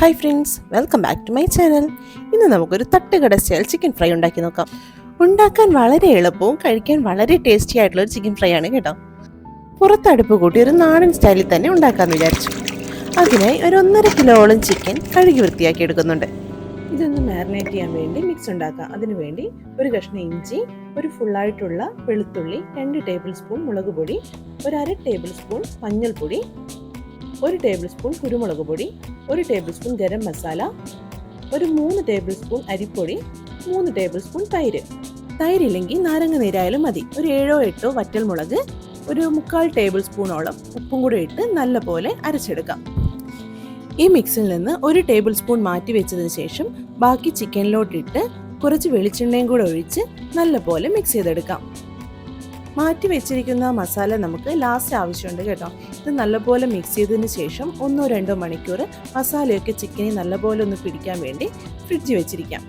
Hi friends welcome back to my channel ഇന്ന് നമുക്കൊരു തട്ടുകട സ്റ്റൈൽ ചിക്കൻ ഫ്രൈ ഉണ്ടാക്കി നോക്കാം. ഉണ്ടാക്കാൻ വളരെ എളുപ്പവും കഴിക്കാൻ വളരെ ടേസ്റ്റി ആയിട്ടുള്ള ഒരു ചിക്കൻ ഫ്രൈ ആണ് കേട്ടോ. പുറത്തടുപ്പ് കൂട്ടി ഒരു നാടൻ സ്റ്റൈലിൽ തന്നെ ഉണ്ടാക്കാമെന്ന് വിചാരിച്ചു. അതിനായി ഒരു ഒന്നര കിലോളം ചിക്കൻ കഴുകി വൃത്തിയാക്കി എടുക്കുന്നുണ്ട്. ഇതൊന്ന് മാരിനേറ്റ് ചെയ്യാൻ വേണ്ടി മിക്സ് ഉണ്ടാക്കാം. അതിനു വേണ്ടി ഒരു കഷ്ണം ഇഞ്ചി ഒരു ഫുള്ളായിട്ടുള്ള വെളുത്തുള്ളി രണ്ട് ടേബിൾ സ്പൂൺ മുളക് പൊടി ഒരു അര ടേബിൾ സ്പൂൺ മഞ്ഞൾപ്പൊടി ഒരു ടേബിൾ സ്പൂൺ കുരുമുളക് പൊടി ഒരു ടേബിൾ സ്പൂൺ ഗരം മസാല ഒരു മൂന്ന് ടേബിൾ സ്പൂൺ അരിപ്പൊടി മൂന്ന് ടേബിൾ സ്പൂൺ തൈര്. തൈരില്ലെങ്കിൽ നാരങ്ങ നീരായാലും മതി. ഒരു ഏഴോ എട്ടോ വറ്റൽ മുളക് ഒരു മുക്കാൽ ടേബിൾ സ്പൂണോളം ഉപ്പും കൂടെ ഇട്ട് നല്ലപോലെ അരച്ചെടുക്കാം. ഈ മിക്സിൽ നിന്ന് ഒരു ടേബിൾ സ്പൂൺ മാറ്റി വെച്ചതിന് ശേഷം ബാക്കി ചിക്കനിലോട്ടിട്ട് കുറച്ച് വെളിച്ചെണ്ണയും കൂടെ ഒഴിച്ച് നല്ലപോലെ മിക്സ് ചെയ്തെടുക്കാം. മാറ്റി വെച്ചിരിക്കുന്ന മസാല നമുക്ക് ലാസ്റ്റ് ആവശ്യമുണ്ട് കേട്ടോ. ഇത് നല്ലപോലെ മിക്സ് ചെയ്തതിന് ശേഷം ഒന്നോ രണ്ടോ മണിക്കൂർ മസാലയൊക്കെ ചിക്കനെ നല്ലപോലെ ഒന്ന് പിടിക്കാൻ വേണ്ടി ഫ്രിഡ്ജ് വെച്ചിരിക്കാം.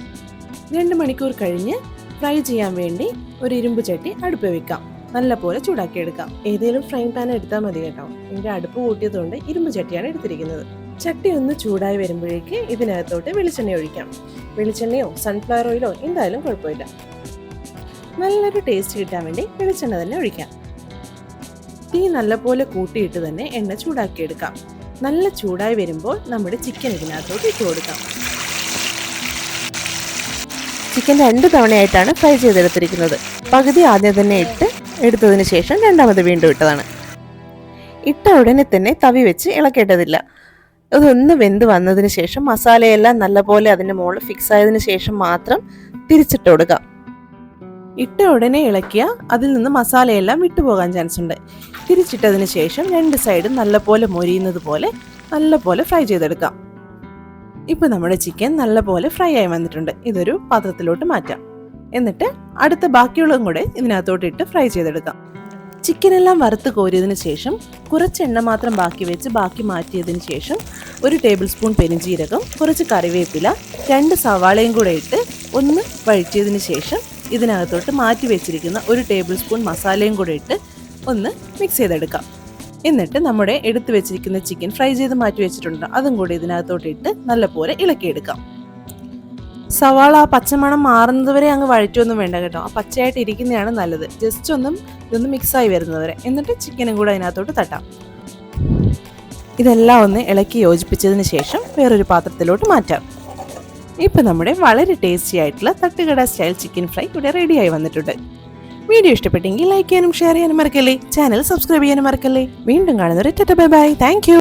രണ്ട് മണിക്കൂർ കഴിഞ്ഞ് ഫ്രൈ ചെയ്യാൻ വേണ്ടി ഒരു ഇരുമ്പ് ചട്ടി അടുപ്പ് വെക്കാം. നല്ലപോലെ ചൂടാക്കിയെടുക്കാം. ഏതെങ്കിലും ഫ്രൈ പാൻ എടുത്താൽ മതി കേട്ടോ. എന്റെ അടുപ്പ് കൂട്ടിയതുകൊണ്ട് ഇരുമ്പ് ചട്ടിയാണ് എടുത്തിരിക്കുന്നത്. ചട്ടി ഒന്ന് ചൂടായി വരുമ്പോഴേക്ക് ഇതിനകത്തോട്ട് വെളിച്ചെണ്ണ ഒഴിക്കാം. വെളിച്ചെണ്ണയോ സൺഫ്ലവർ ഓയിലോ എന്തായാലും കുഴപ്പമില്ല. നല്ലൊരു ടേസ്റ്റ് കിട്ടാൻ വേണ്ടി വെളിച്ചെണ്ണ തന്നെ ഒഴിക്കാം. തീ നല്ലപോലെ കൂട്ടിയിട്ട് തന്നെ എണ്ണ ചൂടാക്കിയെടുക്കാം. നല്ല ചൂടായി വരുമ്പോൾ നമ്മുടെ ചിക്കൻ ഇതിനകത്തോട്ട് ഇട്ട് കൊടുക്കാം. ചിക്കൻ രണ്ട് തവണയായിട്ടാണ് ഫ്രൈ ചെയ്തെടുത്തിരിക്കുന്നത്. പകുതി ആദ്യം തന്നെ ഇട്ട് എടുത്തതിന് ശേഷം രണ്ടാമത് വീണ്ടും ഇട്ടതാണ്. ഇട്ട ഉടനെ തന്നെ തവി വെച്ച് ഇളക്കേണ്ടതില്ല. അതൊന്ന് വെന്ത് വന്നതിന് ശേഷം മസാലയെല്ലാം നല്ലപോലെ അതിന്റെ മുകളിൽ ഫിക്സ് ആയതിനു ശേഷം മാത്രം തിരിച്ചിട്ട് കൊടുക്കാം. ഇട്ട ഉടനെ ഇളക്കിയ അതിൽ നിന്ന് മസാലയെല്ലാം വിട്ടുപോകാൻ ചാൻസ് ഉണ്ട്. തിരിച്ചിട്ടതിന് ശേഷം രണ്ട് സൈഡും നല്ലപോലെ മൊരിയുന്നത് പോലെ നല്ലപോലെ ഫ്രൈ ചെയ്തെടുക്കാം. ഇപ്പൊ നമ്മുടെ ചിക്കൻ നല്ലപോലെ ഫ്രൈ ആയി വന്നിട്ടുണ്ട്. ഇതൊരു പാത്രത്തിലോട്ട് മാറ്റാം. എന്നിട്ട് അടുത്ത ബാക്കിയുള്ളതും കൂടെ ഇതിനകത്തോട്ട് ഇട്ട് ഫ്രൈ ചെയ്തെടുക്കാം. ചിക്കൻ എല്ലാം വറുത്ത് കോരിയതിന് ശേഷം കുറച്ച് എണ്ണ മാത്രം ബാക്കി വെച്ച് ബാക്കി മാറ്റിയതിന് ശേഷം ഒരു ടേബിൾ സ്പൂൺ പെരുംജീരകം കുറച്ച് കറിവേപ്പില രണ്ട് സവാളയും കൂടെ ഇട്ട് ഒന്ന് വഴിച്ചതിന് ശേഷം ഇതിനകത്തോട്ട് മാറ്റി വെച്ചിരിക്കുന്ന ഒരു ടേബിൾ സ്പൂൺ മസാലയും കൂടെ ഇട്ട് ഒന്ന് മിക്സ് ചെയ്തെടുക്കാം. എന്നിട്ട് നമ്മുടെ എടുത്തു വെച്ചിരിക്കുന്ന ചിക്കൻ ഫ്രൈ ചെയ്ത് മാറ്റി വെച്ചിട്ടുണ്ട്. അതും കൂടി ഇതിനകത്തോട്ട് ഇട്ട് നല്ലപോലെ ഇളക്കിയെടുക്കാം. സവാള ആ പച്ചമണം മാറുന്നതുവരെ അങ്ങ് വഴറ്റൊന്നും വേണ്ട കേട്ടോ. ആ പച്ചയായിട്ട് ഇരിക്കുന്നതാണ് നല്ലത്. ജസ്റ്റ് ഒന്നും ഇതൊന്ന് മിക്സായി വരുന്നവരെ എന്നിട്ട് ചിക്കനും കൂടെ അതിനകത്തോട്ട് തട്ടാം. ഇതെല്ലാം ഒന്ന് ഇളക്കി യോജിപ്പിച്ചതിന് ശേഷം വേറൊരു പാത്രത്തിലോട്ട് മാറ്റാം. ഇപ്പം നമ്മുടെ വളരെ ടേസ്റ്റി ആയിട്ടുള്ള തട്ടുകട സ്റ്റൈൽ ചിക്കൻ ഫ്രൈ ഇവിടെ റെഡിയായി വന്നിട്ടുണ്ട്. വീഡിയോ ഇഷ്ടപ്പെട്ടെങ്കിൽ ലൈക്ക് ചെയ്യാനും ഷെയർ ചെയ്യാനും മറക്കല്ലേ? ചാനൽ സബ്സ്ക്രൈബ് ചെയ്യാനും മറക്കല്ലേ? വീണ്ടും കാണുന്നവരെ ബൈ ബൈ താങ്ക്